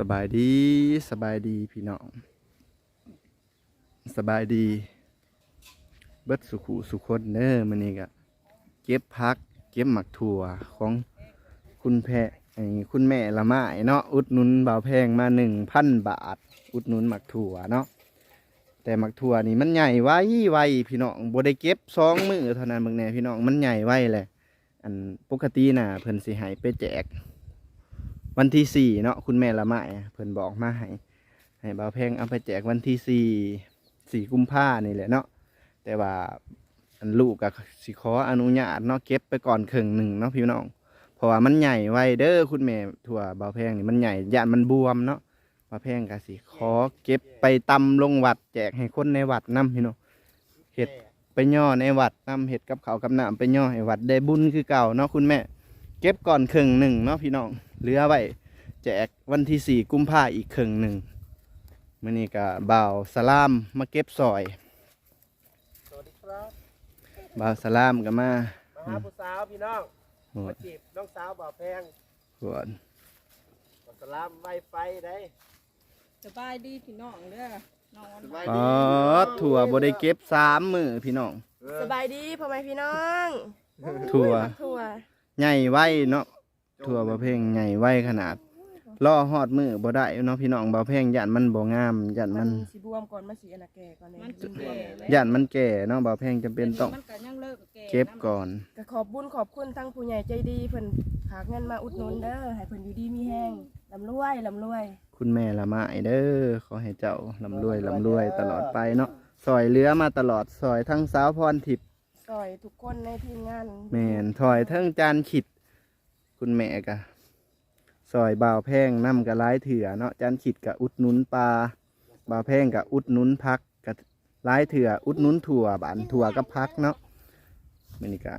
สบายดีสบายดีพี่น้อง สบายดี เบิดสุขุสุคนเด้อมื้อนี้ก็เก็บพัก เก็บหมักถั่วของคุณแพไอ้คุณแม่ละไม้เนาะอุดหนุนบ่าวแพงมาหนึ่งพันบาท อุดหนุนหมักถั่วเนาะแต่หมักถั่วนี่มันใหญ่ไว้ไวพี่น้องบ่ได้เก็บสองมือเท่านั้นบิ่งแน่พี่น้องมันใหญ่ไว้แหละอันปกติน่ะเพิ่นสิให้ไปแจก วันที่สี่เนาะคุณแม่ละไม้เพิ่นบอกมาให้ให้บ่าวแพงเอาไปแจกวันที่สี่สี่กุมภานี่แหละเนาะแต่ว่าอันลูกกับสิขออนุญาตเนาะเก็บไปก่อนครึ่งหนึ่งเนาะพี่น้องเพราะว่ามันใหญ่ไวเด้อคุณแม่ถั่วบ่าวแพงนี่มันใหญ่ยานมันบวมเนาะบ่าวแพงก็สิขอเก็บไปตำลงวัด แจกให้คนในวัดนํพี่น้องเฮ็ดไปย่อในวัดนํเฮ็ดกับเขากับน้ำไปย่อให้วัดได้บุญคือเก่าเนาะคุณแม่ เก็บก่อนครึ่งหนึ่งเนาะพี่น้องเหลือไว้แจกวันที่สี่กุมภาอีกครึ่งหนึ่งมื่อนี้ก็บ่าวสลามมาเก็บซอยสวัสดีครับบ่าวสลามก็มามาหาผู้สาวพี่น้องโหมาดจีบน้องสาวบ่าวแพงโหดบัสลามไวไฟได้สบายดีพี่น้องเด้อนอนสบายอ๋ดีอถั่วบได้เก็บสามมือพี่น้องเออสบายดีพ่อแม่พี่น้องถั่วถั่ว ใหญ่ไว้เนาะถั่วบ่เพ่งใหญ่ไว้ขนาดล่อฮอดมือบ่ได้เนาะพี่น้องบ่เพ่งยันมันบ่งามยันมัมันนสีบวมก่อนมาสีอันนะแก่ก่อนเลยมันสิบวมยันมันแก่เนาะบ่เพ่งจำเป็นต้องมันก็ยังเลิกแเก็บก่อน ก็ขอบบุญขอบคุณทั้งผู้ใหญ่ใจดีเพิ่นฝากเงินมาอุดหนุนเด้อให้เพิ่นอยู่ดีมีแห้งลำรวยลำรวย คุณแม่ละไม้เด้อขอให้เจ้าลำรวยลำรวยตลอดไปเนาะซอยเหลือมาตลอดซอยทั้งสาวพรทิพย์ ซอยทุกคนในทีมงานแม่นถอยทั้งจานขิด คุณแม่กะซอยบ่าวแพงน้ำกะร้ายเถื่อเนาะจานขิดกะอุดหนุนปลาบ่าวแพงกะอุดหนุนพักกะร้ายเถื่ออุดหนุนถั่วบานถั่วกับพักเนาะมันนี่กะ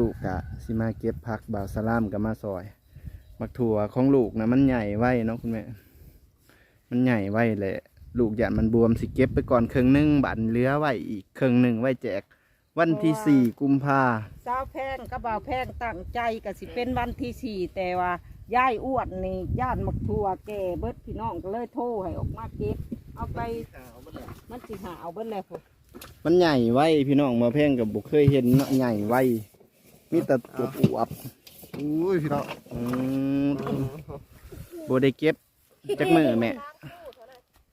ลูกๆกะสิมาเก็บพักบ่าวสลามกะมาซอยมักถั่วของลูกนะมันใหญ่ไว้เนาะคุณแม่ มันใหญ่ไว้แหละ ลูกหยาดมันบวมสิเก็บไปก่อนครึ่งหนึงบัตรเหลือไว้อีกครึ่งหนึ่งไว้แจก วันที่สี่กุมภาสาวแพงกับบ่าวแพงตั้งใจก็สิเป็นวันที่สี่แต่ว่าย่ายอ้วนนี่ย่านหมกทัวแก่เบิดพี่น้องก็เลยโทรให้ออกมาเก็บ เอาไปมันสิหาเอาเบิดแล้วพุ่นมันใหญ่ไว้พี่น้องมาเพ่งกับบุเคยเห็นเนาะใหญ่ไว้มีแต่ตัวอวบอุ้ยพี่น้องๆอืมโบได้เก็บจักมือแม่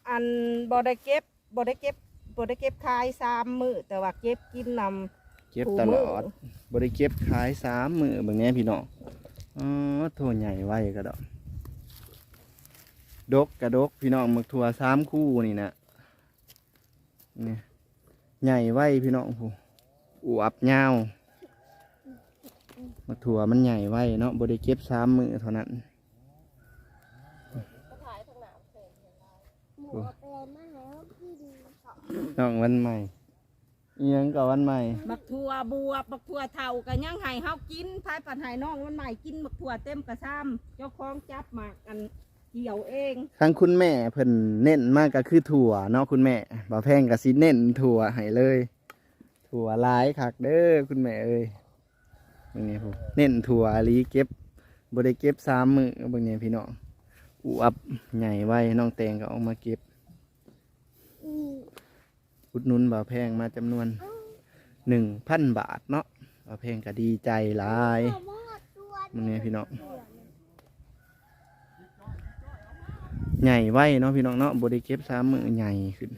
อันบ่ได้เก็บบ่ได้เก็บบ่ได้เก็บขายสามมื้อแต่ว่าเก็บกินนำ เก็บตลอดโบได้เก็บขายสามมือแบบนี้พี่น้องอ๋อโทใหญ่ไว้ก็ดอกดกกระดกพี่น้องหมึกถั่วสามคู่นี่นะนี่ใหญ่ไว้พี่น้องผู้อวบยาวหมึกถั่วมันใหญ่ไว้เนาะโบได้เก็บสามมือเท่านั้น น้องวันใหม่เอียงกับวันใหม่ มักทั่วบวบมักทั่วเท่าก็ยังให้เฮากินภายปันให้น้องมันใหม่กินมักทั่วเต็มกระซ้ำเจ้าของจับหมากอันเกี่ยวเองทางคุณแม่เพิ่นเน้นมากก็คือถั่วเนาะคุณแม่บ่าวแพงก็สิเน้นถั่วให้เลย ถั่วหลายคักเด้อคุณแม่เอ้ยเบิ่งนี้ผมเน้นถั่วอีหลีเก็บบ่ได้เก็บสามมือเบิ่งนี้พี่น้อง อวบใหญ่ไว้น้องแตงก็เออกมาเก็บ อุดหนุนบ่าวแพงมาจำนวนหนึ่งพันบาทเนาะบ่าวแพงก็ดีใจหลายเบิ่งนี้พี่น้องใหญ่ไว้เนาะพี่น้องเนาะบริเก็บสามมือใหญ่ขึ้น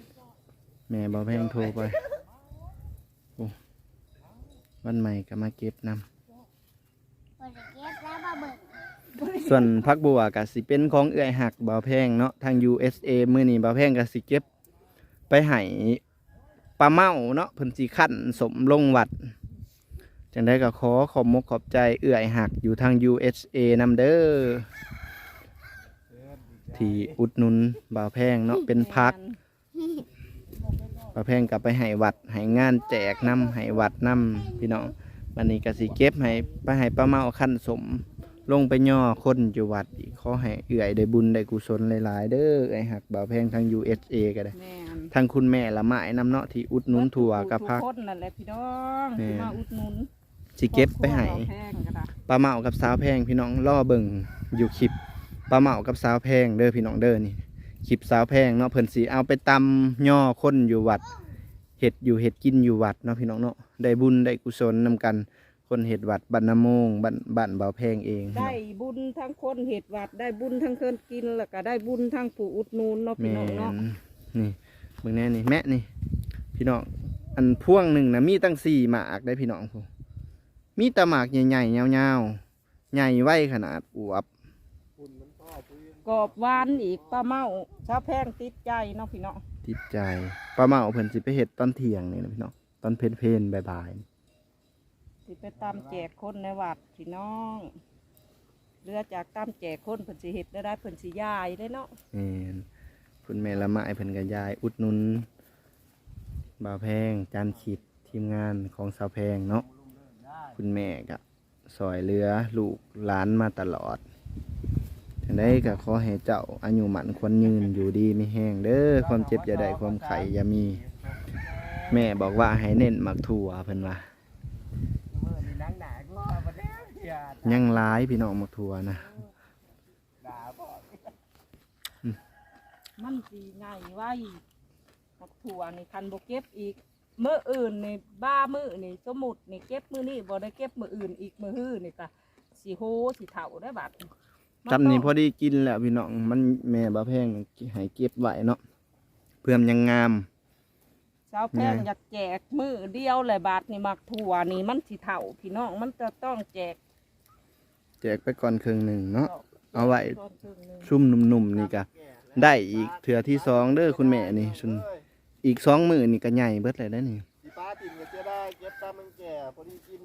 แม่บอแพงโทรไปโอ้วันใหม่ก็มาเก็บนำ ส่วนพักบัวก็สิเป็นของเอื้อยหักบอแพงเนาะทาง USA มือนี้บอแพงก็สิเก็บ ไปให้ปลาเมาเนาะเพิ่นสิขั้นสมลงวัดจังได้ก็ขอขอบมกขอบใจเอื้อยหักอยู่ทาง USA นำเด้อที่อุดหนุนบ่าวแพงเนาะเป็นพักบ่าวแพงกลับไปให้วัดให้งานแจกน้ำให้วัดน้ำพี่น้องวันนี้ก็สิเก็บให้ไปให้ป้าเมาขั้นสม ลงไปย่อคนอยู่วัดอีกขอให้เอื่อยได้บุญได้กุศลหลายๆเด้อไอ้หักบ่าวแพงทาง USA ก็ได้ แม่นทางคุณแม่ละไม้น้ำเนาะที่อุดหนุนถั่วกับพัก ทุคนนั่นแหละพี่น้องแม่ที่มาอุดหนุนสิเก็บไปให้ครอบครัวบ่แพงก็ได้ปลาเมากับสาวแพงพี่น้องล่อเบิ่งอยู่คลิปปลาเหมากับสาวแพงเด้อพี่น้องเด้อนี่คลิปสาวแพงเนาะเพิ่นสิเอาไปตำย่อคนอยู่วัดเห็ดอยู่เห็ดกินอยู่วัดเนาะพี่น้องเนาะได้บุญได้กุศลนำกัน คนเห็ดวัดบ้านนาโมงบ้านบ้านเบาแพงเองได้บุญทั้งคนเห็ดวัดได้บุญทั้งเคินกินแล้วก็ได้บุญทั้งผู้อุดหนูนเนาะแมพี่น้องเนาะนนี่เบิ่งแน่นี่แม่นี่ พี่น้องอันพ่วงหนึ่งนะมีตั้งสี่หมากได้พี่น้องพูมีแตะหมากใหญ่ๆยาวๆใหญ่ไว้ขนาดอวบคุณมันพ่อพื้นกรอบหวานอีกปลาเมาชาวแพงติดใจเนาะพี่น้องติดใจปลาเมาเพิ่นสิไปเห็ดตอนเที่ยงนี่นะพี่น้องตอนเพลนเพลนๆบ่าย สิไปตามแจกคนในวัดพี่น้องเรือจากตามแจกคนเพิ่นสิเฮ็ดได้ได้เพิ่นสิยายได้เนาะแม่นคุณแม่ละไม้เพิ่นกับยาย อุดหนุนบ่าวแพงจานขีดทีมงานของสาวแพงเนาะคุณแม่ก็ซอยเรือลูกหลานมาตลอดจังได้ก็ขอให้เจ้าอายุหมันควรยืนอยู่ดีไม่แห้งเด้อความเจ็บอย่าได้ความไข่อย่ามี แม่บอกว่าให้เน้นหมักถั่วเพิ่นว่า ยยังร้ายพี่น้องหมักถั่วนะด่าพ่อมันสิง่ายไว้มักถั่วนี่คันบ่เก็บอีกมื้ออื่นนี่บ้ามื้อนี่สมมุตินี่เก็บมื้อนี้บ่ได้เก็บมื้ออื่นอีกมื้อฮื้อนี่ก็สิโหสิเฒ่าได้บัดจำนี่พอดีกินแล้วพี่น้องมันแม่บ่าวแพงให้เก็บไว้เนาะเพื่อมยังงามชาวแพงไงอยากแจกมื้อเดียวเลยบาทนี่มักถั่วนี่มันสิเฒ่าพี่น้องมันจะต้องแจก แจกไปก่อนครึ่งหนึ่งเนาะเอาไว้ตอนครึ่งหนึ่งชุ่มนุ่มๆนี่ก็ได้อีกเถื่อที่สองเด้อคุณแม่นี่ชุนเอ้ยอีกสองมือนี่ก็ใหญ่เบิดเลยได้อนี่สีป้าติ่มก็จะได้เก็บตามมันแก่พอดีกิน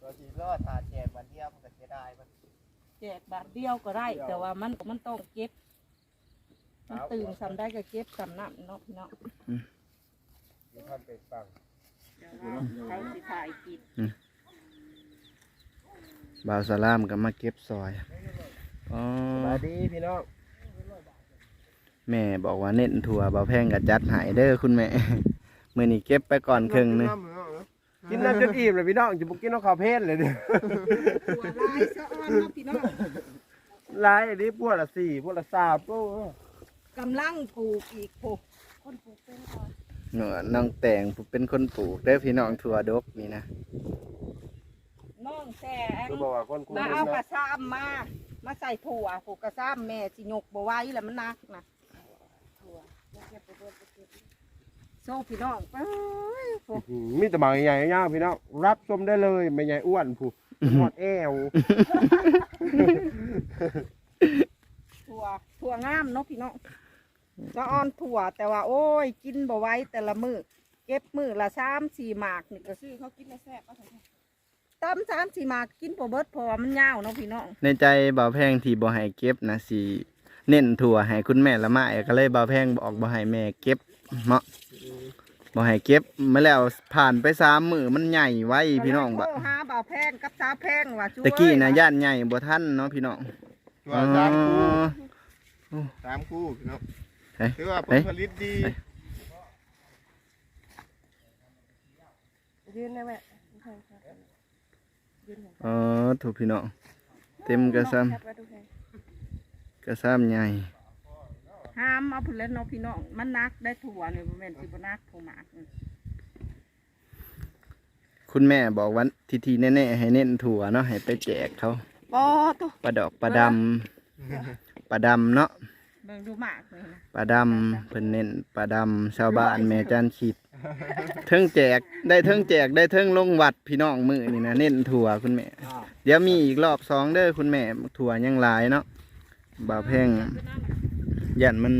ตัวสีรอดถาแจกวันเดียวมันก็จะได้มันแจกบาทเดียวก็ได้ แต่ว่ามันมันต้องเก็บมันตื่นสำได้ก็เก็บสำนักเนาะพี่น้องมีท่านไปฟังเขาสิถ่ายกิน บ่าวสลามก็มาเก็บซอยอ๋อสวัสดีพี่น้องแม่บอกว่าเน้นถั่วบ่าวแพงก็จัดใหายเด้อคุณแม่ มื้อนี้เก็บไปก่อนครึ่งหนึงกินน้ำจนอิ่มเลยพี่น้องจะบุกินน้ำข้าวเพชรเลยเนี่ยถั่วลายสะออนเนาะพี่น้องลายอันนี้พวกละสี่พวกละสามพวกกำลังปลูกอีกโอ้คนปลูกเป็นก่อนเนาะน้องแตงผู้เป็นคนปลูกเด้อพี่น้องถั่วดกนี่นะ น้องแสงก็บอกว่าคนกูมาเอากระซ้ำมา มาใส่ถั่วผูกกระซ้ำแม่สิยกบ่ไหว้แล้วมันหนักนะถั่วเก็บไปเก็บไปเก็บโซ่พี่น้องเอ้ยโอ้อืมมีแต่หมากใหญ่ๆย่างพี่น้องรับชมได้เลยไม่ใหญ่อ้วนผู้หมดแอวถั่วถั่วงามเนาะพี่น้องจะอ่อนถั่วแต่ว่า โอ้ย กินบ่ไหว้แต่ละมือเก็บมือละสามสี่หมากนี่ก็ซื้อเขากินแล้วแซ่บเอาเถอะ ตำสามสี่หมากกินบ่เบิดเพราะว่ามันยาวเนาะพี่น้องในใจบ่าวแพงที่บ่ให้เก็บนะสิเน้นถั่วให้คุณแม่ละไม้ก็เลยบ่าวแพงบอกบ่ให้แม่เก็บเนาะบ่ให้เก็บมาแล้วผ่านไปสามมือมันใหญ่ไว้พี่น้องบะโทรหาบ่าวแพงกับสาวแพงว่าช่วยตะกี้นะย่านใหญ่บ่ทันเนาะพี่น้องตัวสามคู่อ๋อสามคู่พี่น้องเฮ้ยถือว่าผเฮ้ลยผลิตดียืนได้ไหม อ๋อถูกพี่น้องเต็มกระซ้แคปไว้ดูแค่ำกระซ้ำใหญ่ห้ามเอาพุ่นแล้วเนาะพี่น้องมันนักได้ถั่วนี่บ่แม่นสิบ่นักผู้หมากนี่คุณแม่บอกว่าทีทีแน่ๆให้เน้นถั่วเนาะให้ไปแจกเขาบ่ตัวปลาดอกปลาดำปลาดำเนาะเบิ่งดูหมากนี่นะปลาดำเพิ่นเน้นปลาดำชาวบ้านแม่จันขีด เทิงแจกได้เทิงแจกได้เทิงลงวัดพี่น้องมือนี่นะเน้นถั่วคุณแม่ เดี๋ยวมีอีกรอบสองเด้อคุณแม่ถั่วยังหลายเนาะบ่าวแพงยันมัน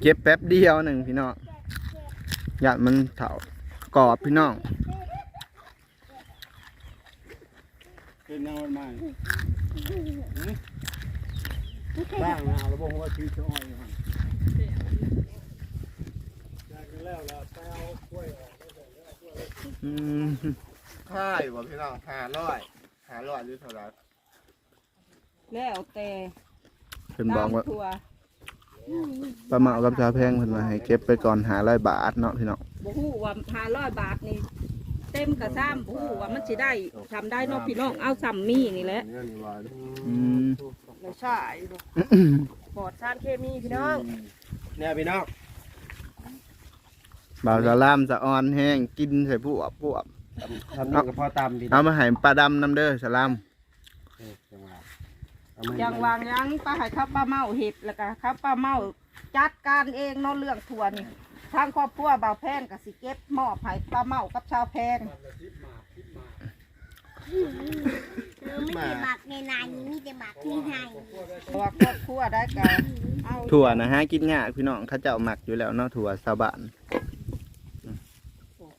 เก็บแป๊บเดียวหนึ่งพี่น้องยันมันเถากรอบพี่น้องเป็นยังวันใหม่บ้างนะเราบอกว่าชีวเราไปเอย ออกอืมค่ายบอกพี่น้องหาร้อยหาร้อยหรือเท่าไหร่แล้วแต่เพิ่นบอกว่าตมถั่วปลาเหมากับชาวแพงเพิ่นมาให้เก็บไปก่อนหาร้อยบาทเนาะพี่น้องบ่ฮู้ว่า500บาทนี่แตต็มกับซ้ำผู้ว่ามันสิได้ทำได้เนาะพี่น้องเอาซ้ำมีนี่แหละอืมเลยใช่ปลอดสารเคมีพี่น้องเนี่ยพี่น้อง บ่าวสลามสะออนแห้งกินใส่ผู้อับผู้อับทำนี่กับพ่อตำพี่น้เอาองมาให้ปลาดำน้ำเด้อสลามเออจังหวะเอามาให้ยังวางยังป้าให้ข้าวป้าเมาเห็ดแล้วก็ข้าวป้าเมาจัดการเองเนาะเรื่องทัวนี่ทางครอบครัวบ่าวแพงกับสิเก็บมอบให้ป้าเมากับชาวแพงเออไม่ได้หมักในนายมีแต่หมักที่ไทยเพราะว่าครอบครัวได้กันเอา ถั่วนะฮะกินยากพี่น้องเขาเจ้าหมักอยู่แล้วเนาะถั่วชาวบ้าน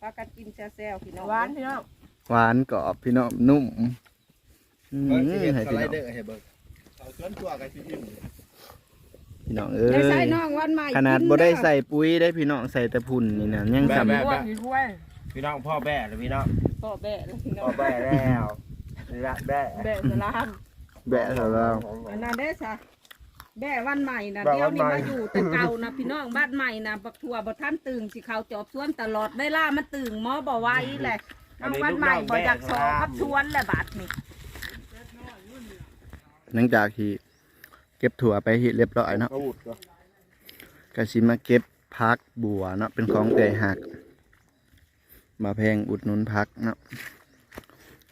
ป้ากันกินแซ่ๆพี่น้องหวานพี่น้องหวานกรอบพี่น้องนุ่มอืมเบิ่งสิเฮ็ดให้สพี่ไลน้องเดอร์ให้เบิ่งเอาสวนตัวกับสิพิมพ์พี่น้องเอ้ได้ใส่ยน้องวันใหม่ขนาดกิบ่ได้เอใส่ปุ๋ยได้พี่น้องใส่แต่พุ่นนี่นะยังแบบสำแบบถ้วยผีถ้วยพี่น้องพ่อแบ่เลยพี่น้องพ่อแบะแล้วพี่น้อพ่องแบ่แล้วนี่ละแบ่แบะสลามแบะแล้วเราอันนั้นได้ซะ แบะวันใหม่นะแบะเดี๋ยววันนี้ใหม่มาอยู่แต่เก่านะพี่น้องบ้านใหม่นะบักทัวบ่ท่านตึงสิเขาจอบสวนตลอดเวลามันตึงหมอบ่ไหว้แหละเอาวันใหม่บ่อยากสอกับสวนแหละบาดนี่หลังจากที่เก็บถั่วไปเฮ็ดเรียบร้อยเนาะ กระวุดก็ก็สิมาเก็บพักบัวเนาะเป็นของแต่หัก มาแพงอุดหนุนพักเนาะ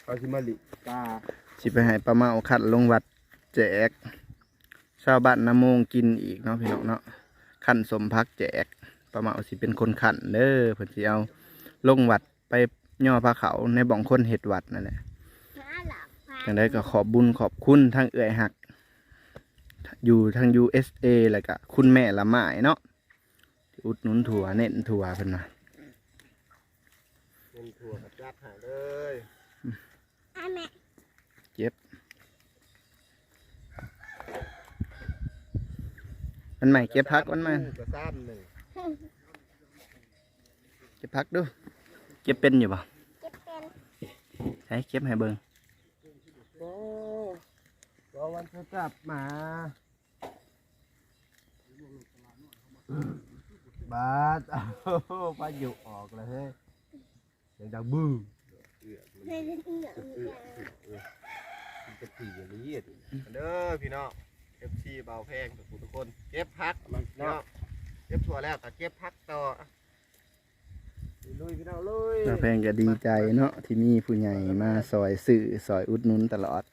เขาสิมาลิกาสิไปให้ป้าเมาคัดลงวัดแจก ชาวบ้านนาโมงกินอีกเนาะพี่น้องเนาะขันสมพักแจกป้าเมาสิเป็นคนขันเด้อเพิ่นสิเอาลงวัดไปย่อพระเขาในบ่องคนเห็ดวัดนั่นแหละหาหลับพาอย่างไรก็ขอบบุญขอบคุณทั้งเอื่อยหัก อยู่ทาง USA แล้วก็คุณแม่ละไม้เนาะที่อุดหนุนถั่วเน้นถั่วเพิ่นนะเป็นถั่วกับจัดหาเลยอะแม่เจ็บ มันใหม่เก็บพักมันใหม่กระซ้ำหนึ่งเก็บพักดูเก็บเป็นอยู่ป่ะเก็บเป็นใช้เก็บให้เบิ่งโอ้ก็วันจะกลับมาบาสเอาปลาอยู่ออกเลยเฮ้ยเสียงดังบึ้งเฮ้ยเอื้อเอื้อมันจะตีอย่างนี้อะเด้อพี่น้อง เอฟซีเบาแพงทุกคนทุกคนเก็บพักพี่น้องเก็บถั่วแล้วก็เก็บพักต่ออะลุยพี่น้องลุยน้าแพงก็ดีใจเนาะที่มีผู้ใหญ่มาซอยสื่อซอยอุดหนุนตลอด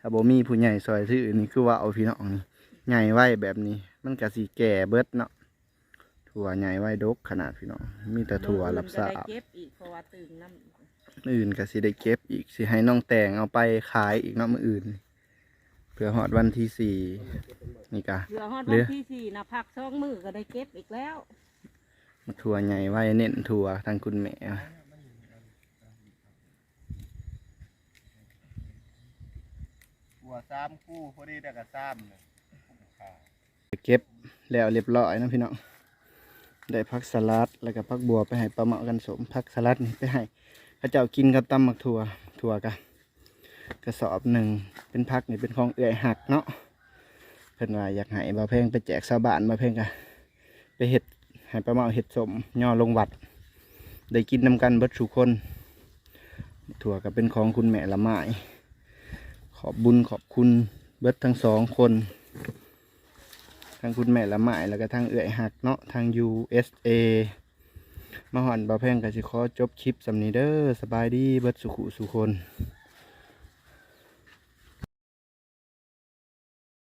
ถ้าบ่มีผู้ใหญ่ซอยซื้อนี่คือว่าเอาพี่น้องนี่ใหญ่ไว้แบบนี้ มันก็สิแก่เบิดเนาะถั่วใหญ่ไว้ดกขนาดพี่น้องมีแต่ถั่วรับทราได้บเก็บอีกเพราะว่าตึงน้ำมื้ออื่นก็สิได้เก็บอีกสิให้น้องแต่งเอาไปขายอีกเนาะมื้ออื่น เพื่อฮอดวันที่สี่นี่กะเหลือฮอดเหลืวันอที่สี่นะพักสองมือก็ได้เก็บอีกแล้วถั่วใหญ่ไว้เน้นถั่วทางคุณแม่หัวซ้ำคู่พอดีแต่กับซ้ำเลยเก็บแล้วเรียบร้อยเนาะพี่น้องได้พักสลัดแล้วก็พักบัวไปให้ปลาเหมากันสมพักสลัดนี่ไปให้พระเจ้ากินกับตำหมักถั่วถั่วกะ กระสอบหนึ่งเป็นพักนี่เป็นของเอื่อยหักเนาะเพิ่นว่าอยากให้บาเพ่งไปแจกชาวบ้านบาเพ่งกะไปเห็ดให้ปลาเหมาเห็ดสมย่อลงวัด ได้กินนำกันเบิดสุคน ถั่วก็เป็นของคุณแม่ละไม้ขอบบุญขอบคุณเบิดทั้งสองคนทั้งคุณแม่ละไม้แล้วก็ทั้งเอื่อยหักเนาะทาง USA มาหอนบาแพงกับสิขอจบคลิปสำนีเดอ้อสบายดีเบิดสุขุสุคน